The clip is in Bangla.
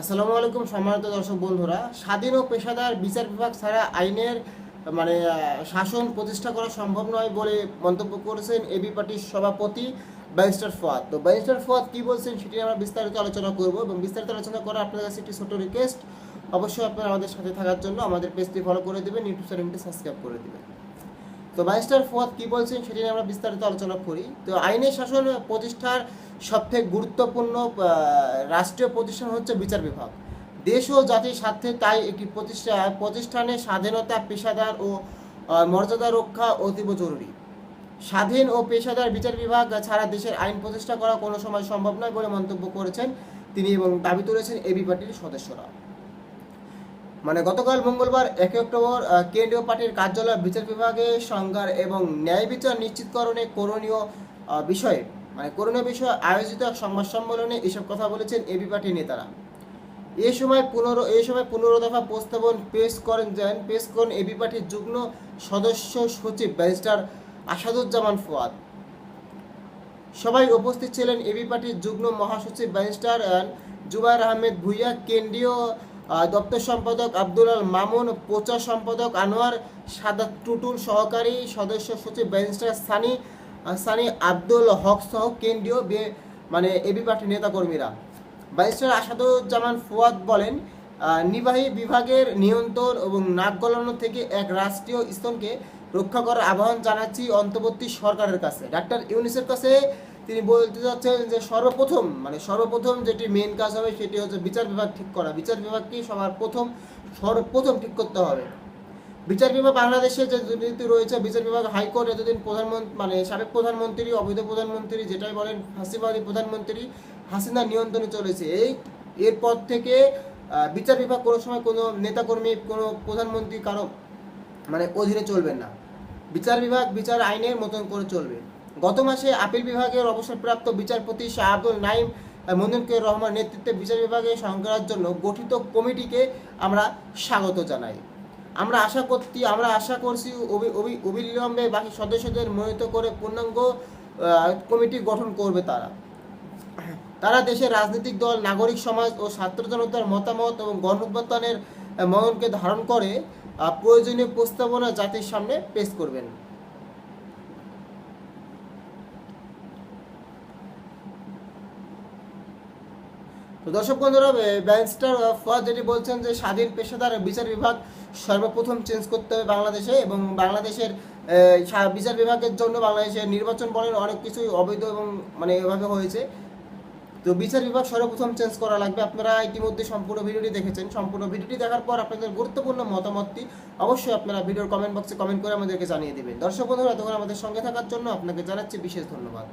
আসসালামু আলাইকুম সম্মানিত দর্শক বন্ধুরা, স্বাধীন ও পেশাদার বিচার বিভাগ ছাড়া আইনের মানে শাসন প্রতিষ্ঠা করা সম্ভব নয় বলে মন্তব্য করেছেন এবি পার্টির সভাপতি ব্যারিস্টার ফুয়াদ। তো ব্যারিস্টার ফুয়াদ কী বলছেন সেটি আমরা বিস্তারিত আলোচনা করব এবং বিস্তারিত আলোচনা করার আপনাদের কাছে একটি ছোট রিকোয়েস্ট অবশ্যই আপনারা আমাদের সাথে থাকার জন্য আমাদের পেজটি ফলো করে দেবেন ইউটিউব চ্যানেলটি সাবস্ক্রাইব করে দেবেন। তো ব্যারিস্টার ফুয়াদ কি বলছেন সেটি নিয়ে আমরা বিস্তারিত আলোচনা করি। তো আইনের শাসন প্রতিষ্ঠার সবথেকে গুরুত্বপূর্ণ রাষ্ট্রীয় প্রতিষ্ঠান হচ্ছে বিচার বিভাগ। দেশ ও জাতির স্বার্থে তাই একটি প্রতিষ্ঠা, প্রতিষ্ঠানের স্বাধীনতা, পেশাদার ও মর্যাদা রক্ষা অতীব জরুরি। স্বাধীন ও পেশাদার বিচার বিভাগ ছাড়া দেশের আইন প্রতিষ্ঠা করা কোনো সময় সম্ভব নয় বলে মন্তব্য করেছেন তিনি এবং দাবি তুলেছেন এবি পার্টির সদস্যরা। মানে গতকাল মঙ্গলবার একই অক্টোবর কেন্দ্রীয় পার্টির কার্যালয় বিচার বিভাগে সংজ্ঞার এবং ন্যায় বিচার নিশ্চিতকরণে করণীয় বিষয়ে মানে করণীয় বিষয়ে আয়োজিত এক সংবাদ সম্মেলনে এসব কথা বলেছেন এবি পার্টির নেতারা। এ সময় পুনর এই সময় পনেরো দফা প্রস্তাবন পেশ করেন যান পেশ করেন এবি পার্টির যুগ্ম সদস্য সচিব ব্যারিস্টার আসাদুজ্জামান ফুয়াদ। সবাই উপস্থিত ছিলেন এবি পার্টির যুগ্ম মহাসচিব ব্যারিস্টার আহ, জুবাইর আহমেদ ভুইয়া কেন্দ্রীয় দপ্তর সম্পাদক আব্দুল আল মামুন, প্রচার সম্পাদক আনোয়ার সাদাত টুটুল সহকারী সদস্য সচিব ব্যারিস্টার সানি সানি আব্দুল হক সহ কেন্দ্রীয় মানে এবি পার্টির নেতাকর্মীরা। ব্যারিস্টার আসাদুজ্জামান ফুয়াদ বলেন নির্বাহী বিভাগের নিয়ন্ত্রণ এবং নাক গলানো থেকে এক রাষ্ট্রীয় স্তনকে রক্ষা করার আহ্বান জানাচ্ছি অন্তর্বর্তী সরকারের কাছে। ডাক্তার ইউনিসের কাছে তিনি বলতে চাচ্ছেন যে সর্বপ্রথম মানে সর্বপ্রথম যেটি মেন কাজ হবে সেটি হচ্ছে বিচার বিভাগ ঠিক করা। বিচার বিভাগকে সবার প্রথম, সর্বপ্রথম ঠিক করতে হবে। বিচার বিভাগ বাংলাদেশে যে দুর্নীতি রয়েছে, বিচার বিভাগ হাইকোর্ট এতদিন প্রধানমন্ত্রী মানে সাবেক প্রধানমন্ত্রী, অবৈধ প্রধানমন্ত্রী যেটাই বলেন হাসিবাদী প্রধানমন্ত্রী হাসিনা নিয়ন্ত্রণে চলেছে। এই, এরপর থেকে বিচার বিভাগ কোনো সময় কোনো নেতাকর্মী, কোনো প্রধানমন্ত্রী কারও মানে অধীনে চলবেন না। বিচার বিভাগ বিচার আইনের মতন করে চলবে। গত মাসে আপিল বিভাগের অবসরপ্রাপ্ত বিচারপতি শাহ আব্দুল নাইম মনিরকে রহমান নেতৃত্বে বিচার বিভাগে সংস্কারের জন্য গঠিত কমিটিকে আমরা স্বাগত জানাই। আমরা আশা করছি আমরা আশা করছি অবি- অবি- অবিলম্বে বাকি সদস্যদের মনোনীত করে পূর্ণাঙ্গ কমিটি গঠন করবে তারা। তারা দেশের রাজনৈতিক দল নাগরিক সমাজ ও ছাত্র জনতার মতামত এবং আহ, মননকে ধারণ করে প্রয়োজনীয় প্রস্তাবনা জাতির সামনে পেশ করবেন। তো দর্শক বন্ধুরা ব্যারিস্টার ফুয়াদ যেটি বলছেন যে স্বাধীন পেশাদার বিচার বিভাগ সর্বপ্রথম চেঞ্জ করতে হবে বাংলাদেশে এবং বাংলাদেশের বিচার বিভাগের জন্য বাংলাদেশের নির্বাচন বলেন অনেক কিছুই অবৈধ এবং মানে এভাবে হয়েছে। তো বিচার বিভাগ সর্বপ্রথম চেঞ্জ করা লাগবে। আপনারা ইতিমধ্যে সম্পূর্ণ ভিডিওটি দেখেছেন। সম্পূর্ণ ভিডিওটি দেখার পর আপনাদের গুরুত্বপূর্ণ মতামতটি অবশ্যই আপনারা ভিডিওর কমেন্ট বক্সে কমেন্ট করে আমাদেরকে জানিয়ে দেবেন। দর্শক বন্ধুরা তখন আমাদের সঙ্গে থাকার জন্য আপনাকে জানাচ্ছি বিশেষ ধন্যবাদ।